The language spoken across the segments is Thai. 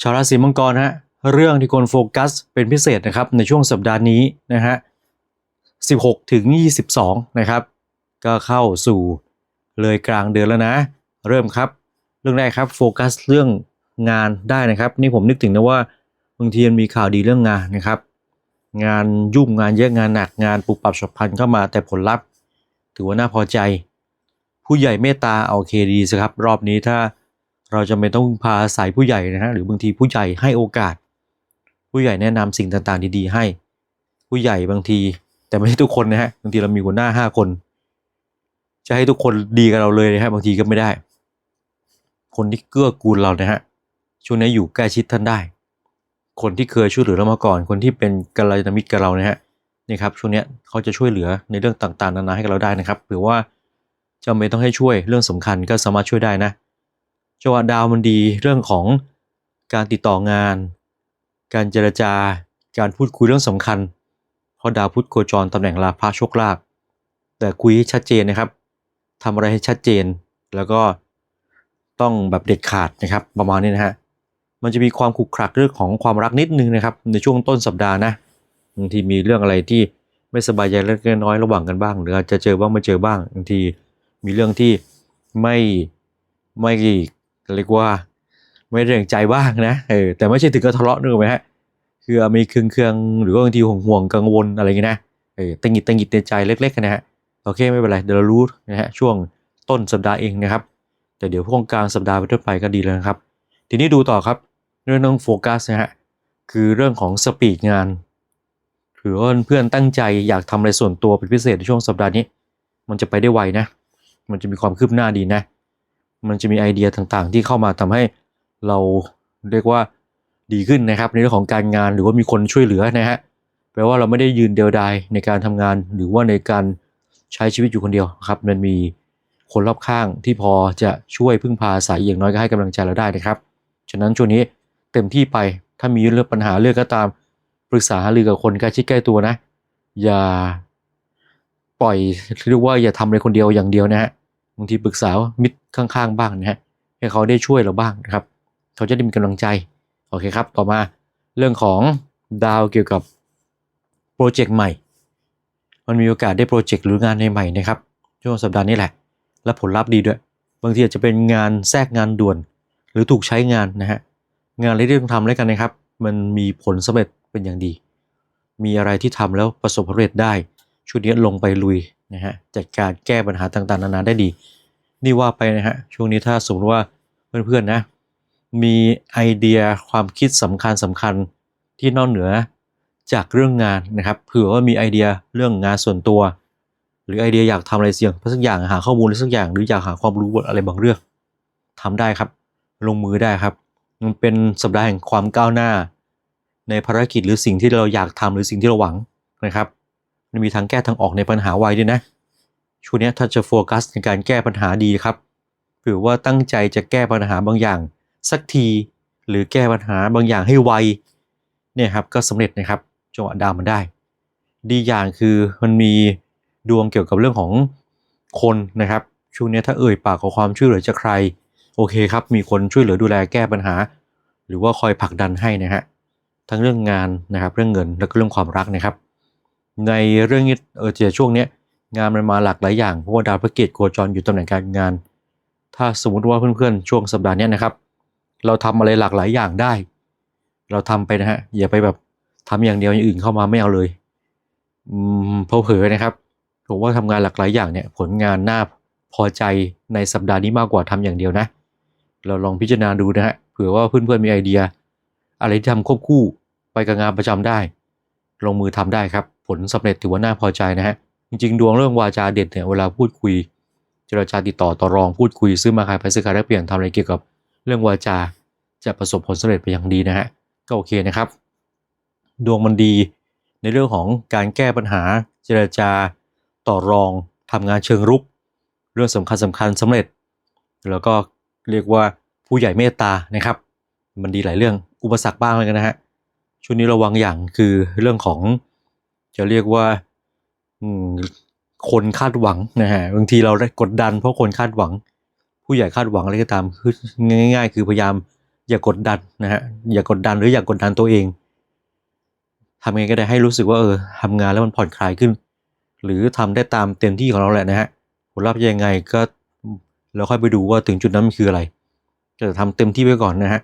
ชาวราศีมังกรฮะเรื่องที่ควรโฟกัสเป็นพิเศษนะครับในช่วงสัปดาห์นี้นะฮะ 16 ถึง 22 นะครับ ก็เข้าสู่เลยกลางเดือนแล้วนะ เริ่มครับ เรื่องแรกครับโฟกัสเรื่องงานได้นะครับ นี่ผมนึกถึงนะว่าบางทีมันมีข่าวดีเรื่องงานนะครับ งานยุ่งงานเยอะงานหนักงานปุบปับฉับพลันเข้ามาแต่ผลลัพธ์ ถือว่าน่าพอใจ ผู้ใหญ่เมตตาเอาโอเคดีสิครับ รอบนี้ถ้า เราจะไม่ต้องพาสายผู้ใหญ่นะฮะหรือบางทีผู้ใหญ่ให้โอกาส ผู้ใหญ่แนะนำสิ่งต่างๆ ดีๆ ให้ ผู้ใหญ่บางที แต่ไม่ใช่ทุกคนนะฮะบางทีเรามีหัวหน้าห้าคน จะให้ทุกคนดีกับเราเลยนะฮะบางทีก็ไม่ได้ คนที่เกื้อกูลเรานะฮะช่วงนี้อยู่ใกล้ชิดท่านได้ คนที่เคยช่วยเหลือเรามาก่อน คนที่เป็นกัลยาณมิตรกับเรานะฮะนี่ครับช่วงนี้เขาจะช่วยเหลือในเรื่องต่างๆ นานาให้กับเราได้นะครับหรือว่าจำเป็นต้องให้ช่วยเรื่องสำคัญก็สามารถช่วยได้นะ จังหวะดาวมันดีเรื่องของการติดต่องาน การเจรจาการพูดคุยเรื่องสำคัญ เพราะดาวพุธโคจรตำแหน่งลาภะโชคลาภแต่คุยให้ชัดเจนนะครับทำอะไรให้ชัดเจน แล้วก็ต้องแบบเด็ดขาดนะครับ ประมาณนี้นะฮะมันจะมีความขรุกขรักเรื่องของความรักนิดนึงนะครับ ในช่วงต้นสัปดาห์นะบางทีมีเรื่องอะไรที่ไม่สบายใจเล็กน้อยระหว่างกันบ้าง หรืออาจจะเจอบ้างไม่เจอบ้างบางทีมีเรื่องที่ไม่ไม่ เรียกว่าไม่เร่งใจบ้างนะเออแต่ไม่ใช่ถึงกับทะเลาะนึกไหมฮะคือมีเครื่องๆหรือว่าบางทีห่วงห่วงกังวลอะไรอย่างงี้นะเออตังหิดตังหงิดในใจเล็กๆนะฮะโอเคไม่เป็นไรเดี๋ยวเรารู้นะฮะช่วงต้นสัปดาห์เองนะครับ แต่เดี๋ยวพวกกลางสัปดาห์ไปต้นไปก็ดีแล้วครับ ทีนี้ดูต่อครับเรื่องต้องโฟกัสนะฮะคือเรื่องของสปีดงานหรือว่าเพื่อนตั้งใจอยากทำอะไรส่วนตัวเป็นพิเศษในช่วงสัปดาห์นี้ มันจะไปได้ไวนะ มันจะมีความคืบหน้าดีนะ มันจะมีไอเดียต่างๆ ที่เข้ามาทำให้เราเรียกว่าดีขึ้นนะครับ ในเรื่องของการงานหรือว่ามีคนช่วยเหลือนะฮะแปลว่าเราไม่ได้ยืนเดียวดายในการทำงานหรือว่าในการใช้ชีวิตอยู่คนเดียวครับ มันมีคนรอบข้างที่พอจะช่วยพึ่งพาอาศัยอย่างน้อยก็ให้กำลังใจเราได้นะครับ ฉะนั้นช่วงนี้เต็มที่ไปถ้ามีเรื่องปัญหาเรื่องก็ตามปรึกษาหารือกับคนใกล้ชิดใกล้ตัวนะ อย่าปล่อยเรียกว่าอย่าทำอะไรคนเดียวอย่างเดียวนะฮะ บางทีปรึกษามิตรข้างๆบ้างนะฮะให้เขาได้ช่วยเราบ้างนะครับ เขาจะได้มีกำลังใจ โอเคครับ ต่อมาเรื่องของดาวเกี่ยวกับโปรเจกต์ใหม่ มันมีโอกาสได้โปรเจกต์หรืองานใหม่ๆนะครับ ช่วงสัปดาห์นี้แหละ และผลลัพธ์ดีด้วย บางทีอาจจะเป็นงานแทรกงานด่วน หรือถูกใช้งานนะฮะ งานอะไรที่ต้องทำแล้วกันนะครับ มันมีผลสำเร็จเป็นอย่างดี มีอะไรที่ทำแล้วประสบผลสำเร็จได้ ชุดนี้ลงไปลุย นะฮะจัดการแก้ปัญหาต่างๆ นานาได้ดี นี่ว่าไปนะฮะช่วงนี้ถ้าสมมติว่าเพื่อนๆนะมีไอเดียความคิดสำคัญสำคัญที่นอกเหนือจากเรื่องงานนะครับเผื่อว่ามีไอเดียเรื่องงานส่วนตัว หรือไอเดียอยากทำอะไรเสี่ยงสักอย่างหาข้อมูลสักอย่าง หรืออยากหาความรู้อะไรบางเรื่องทำได้ครับ ลงมือได้ครับ มันเป็นสัปดาห์แห่งความก้าวหน้า ในภารกิจหรือสิ่งที่เราอยากทำหรือสิ่งที่เราหวังนะครับ มันมีทางแก้ทางออกในปัญหาไวด้วยนะ ช่วงนี้ถ้าจะโฟกัสในการแก้ปัญหาดีครับ หรือว่าตั้งใจจะแก้ปัญหาบางอย่าง สักที หรือแก้ปัญหาบางอย่างให้ไว เนี่ยครับก็สำเร็จนะครับจังหวะดาวมันได้ ดีอย่างคือมันมีดวงเกี่ยวกับเรื่องของคนนะครับช่วงนี้ถ้าเอ่ยปากขอความช่วยเหลือจากใคร โอเคครับ มีคนช่วยเหลือดูแลแก้ปัญหา หรือว่าคอยผลักดันให้นะฮะทั้งเรื่องงานนะครับ เรื่องเงินแล้วก็เรื่องความรักนะครับ ในเรื่องนี้เออเจช่วงนี้งานมันมาหลากหลายอย่างเพราะว่าดาวพระเกตโคจรอยู่ตำแหน่งการงาน ถ้าสมมติว่าเพื่อนๆช่วงสัปดาห์นี้นะครับ เราทำอะไรหลากหลายอย่างได้ เราทำไปนะฮะอย่าไปแบบทำอย่างเดียวอย่างอื่นเข้ามาไม่เอาเลยอืมเผลอๆนะครับผมว่าทำงานหลากหลายอย่างเนี่ยผลงานน่าพอใจในสัปดาห์นี้มากกว่าทำอย่างเดียวนะ เราลองพิจารณาดูนะฮะเผื่อว่าเพื่อนๆมีไอเดีย อะไรที่ทำควบคู่ไปกับงานประจำได้ ลงมือทำได้ครับ ลสำเร็จถือว่าน่าพอใจนะฮะ จริงๆ ดวงเรื่องวาจาเด็ดเนี่ยเวลาพูดคุย เจรจาติดต่อต่อรองพูดคุยซื้อมาขายไปซื้อขายแลกเปลี่ยนทำอะไรเกี่ยวกับเรื่องวาจาจะประสบผลสำเร็จไปอย่างดีนะฮะก็โอเคนะครับ ดวงมันดีในเรื่องของการแก้ปัญหาเจรจาต่อรองทำงานเชิงรุก เรื่องสำคัญสำคัญสำเร็จ แล้วก็เรียกว่าผู้ใหญ่เมตตานะครับ มันดีหลายเรื่องอุปสรรคบ้างเลยกันนะฮะช่วงนี้ระวังอย่างคือเรื่องของ จะเรียกว่าคนคาดหวังนะฮะบางทีเราได้กดดันเพราะคนคาดหวัง ผู้ใหญ่คาดหวังอะไรก็ตามคือง่าย ๆ คือพยายามอย่ากดดันนะฮะอย่ากดดันหรืออย่ากดดันตัวเองทำไงก็ได้ให้รู้สึกว่าเออทำงานแล้วมันผ่อนคลายขึ้น หรือทำได้ตามเต็มที่ของเราแหละนะฮะผลลัพธ์ยังไงก็เราค่อยไปดูว่าถึงจุดนั้นมันคืออะไรจะทำเต็มที่ไว้ก่อนนะฮะ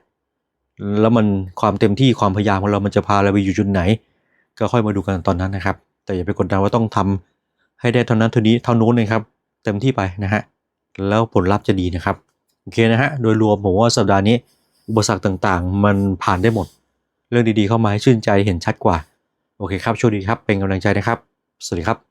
แล้วมันความเต็มที่ความพยายามของเรามันจะพาเราไปอยู่จุดไหน ก็ค่อยมาดูกันตอนนั้นนะครับ แต่อย่าไปกดดันว่าต้องทำให้ได้เท่านั้นเท่านี้เท่านู้นนะครับ เต็มที่ไปนะฮะแล้วผลลัพธ์จะดีนะครับโอเคนะฮะโดยรวมผมว่าสัปดาห์นี้อุปสรรคต่างๆ มันผ่านได้หมด เรื่องดีๆเข้ามาให้ชื่นใจเห็นชัดกว่า โอเคครับโชคดีครับเป็นกำลังใจนะครับ สวัสดีครับ